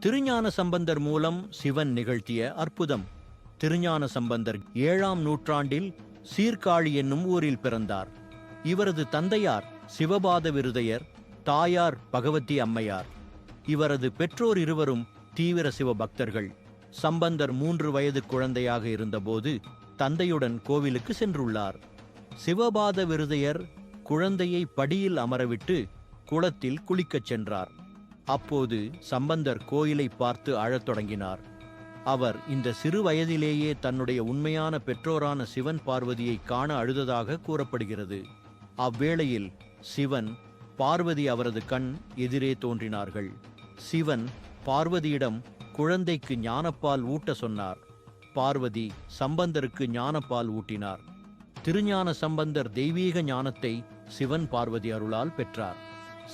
திருஞான சம்பந்தர் மூலம் சிவன் நிகழ்த்திய அற்புதம். திருஞான சம்பந்தர் ஏழாம் நூற்றாண்டில் சீர்காழி என்னும் ஊரில் பிறந்தார். இவரது தந்தையார் சிவபாத விருதையர் தாயார் பகவதி அம்மையார். இவரது பெற்றோர் இருவரும் தீவிர சிவபக்தர்கள் சம்பந்தர் மூன்று வயது குழந்தையாக இருந்தபோது தந்தையுடன் கோவிலுக்கு சென்றுள்ளார். சிவபாத விருதையர் குழந்தையை படியில் அமரவிட்டு குளத்தில் குளிக்கச் சென்றார். அப்போது சம்பந்தர் கோயிலை பார்த்து அழத் தொடங்கினார். அவர் இந்த சிறு வயதிலேயே தன்னுடைய உண்மையான பெற்றோரான சிவன் பார்வதியை காண அழுததாக கூறப்படுகிறது. அவ்வேளையில் சிவன் பார்வதி அவரது கண் எதிரே தோன்றினார்கள். சிவன் பார்வதியிடம் குழந்தைக்கு ஞானப்பால் ஊட்ட சொன்னார். பார்வதி சம்பந்தருக்கு ஞானப்பால் ஊட்டினார். திருஞான சம்பந்தர் தெய்வீக ஞானத்தை சிவன் பார்வதி அருளால் பெற்றார்.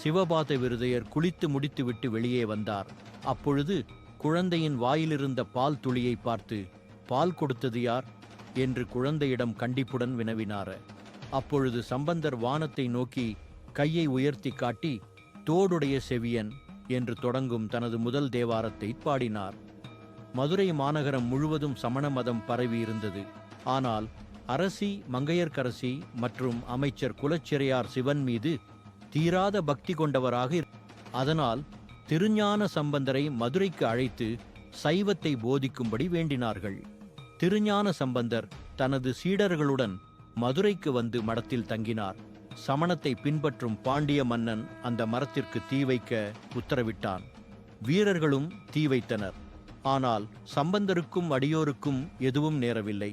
சிவபாத விருதையர் குளித்து முடித்துவிட்டு வெளியே வந்தார். அப்பொழுது குழந்தையின் வாயிலிருந்த பால் துளியை பார்த்து பால் கொடுத்தது யார்? என்று குழந்தையிடம் கண்டிப்புடன் வினவினார். அப்பொழுது சம்பந்தர் வானத்தை நோக்கி கையை உயர்த்தி காட்டி தோடுடைய செவியன் என்று தொடங்கும் தனது முதல் தேவாரத்தை பாடினார். மதுரை மாநகரம் முழுவதும் சமண மதம் பரவியிருந்தது ஆனால் அரசி மங்கையர்க்கரசி மற்றும் அமைச்சர் குலச்சிறையார் சிவன் மீது தீராத பக்தி கொண்டவராக அதனால் திருஞான சம்பந்தரை மதுரைக்கு அழைத்து சைவத்தை போதிக்கும்படி வேண்டினார்கள். திருஞான சம்பந்தர் தனது சீடர்களுடன் மதுரைக்கு வந்து மடத்தில் தங்கினார். சமணத்தை பின்பற்றும் பாண்டிய மன்னன் அந்த மரத்திற்கு தீ வைக்க உத்தரவிட்டான். வீரர்களும் தீ வைத்தனர். ஆனால் சம்பந்தருக்கும் அடியோருக்கும் எதுவும் நேரவில்லை.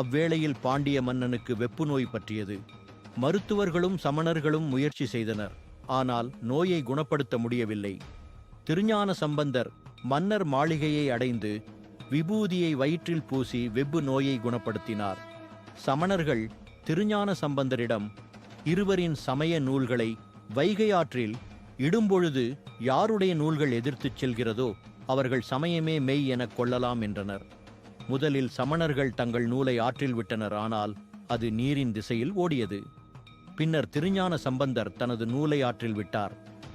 அவ்வேளையில் பாண்டிய மன்னனுக்கு வெப்பு நோய் பற்றியது. மருத்துவர்களும் சமணர்களும் முயற்சி செய்தனர். ஆனால் நோயை குணப்படுத்த முடியவில்லை. திருஞான சம்பந்தர் மன்னர் மாளிகையை அடைந்து விபூதியை வயிற்றில் பூசி வெப்பு நோயை குணப்படுத்தினார். சமணர்கள் திருஞான சம்பந்தரிடம் இருவரின் சமய நூல்களை வைகை ஆற்றில் இடும்பொழுது யாருடைய நூல்கள் எதிர்த்துச் செல்கிறதோ அவர்கள் சமயமே மெய் எனக் கொள்ளலாம் என்றனர். முதலில் சமணர்கள் தங்கள் நூலை ஆற்றில் விட்டனர். ஆனால் அது நீரின் திசையில் ஓடியது. பின்னர் திருஞான சம்பந்தர் தனது நூலை ஆற்றில் விட்டார்.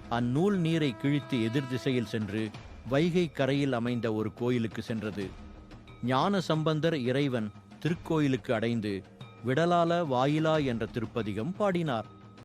அந்நூல் நீரை கிழித்து எதிர் திசையில் சென்று வைகை கரையில் அமைந்த ஒரு கோயிலுக்கு சென்றது. ஞான சம்பந்தர் இறைவன் திருக்கோயிலுக்கு அடைந்து விடலால வாயிலா என்ற திருப்பதிகம் பாடினார்.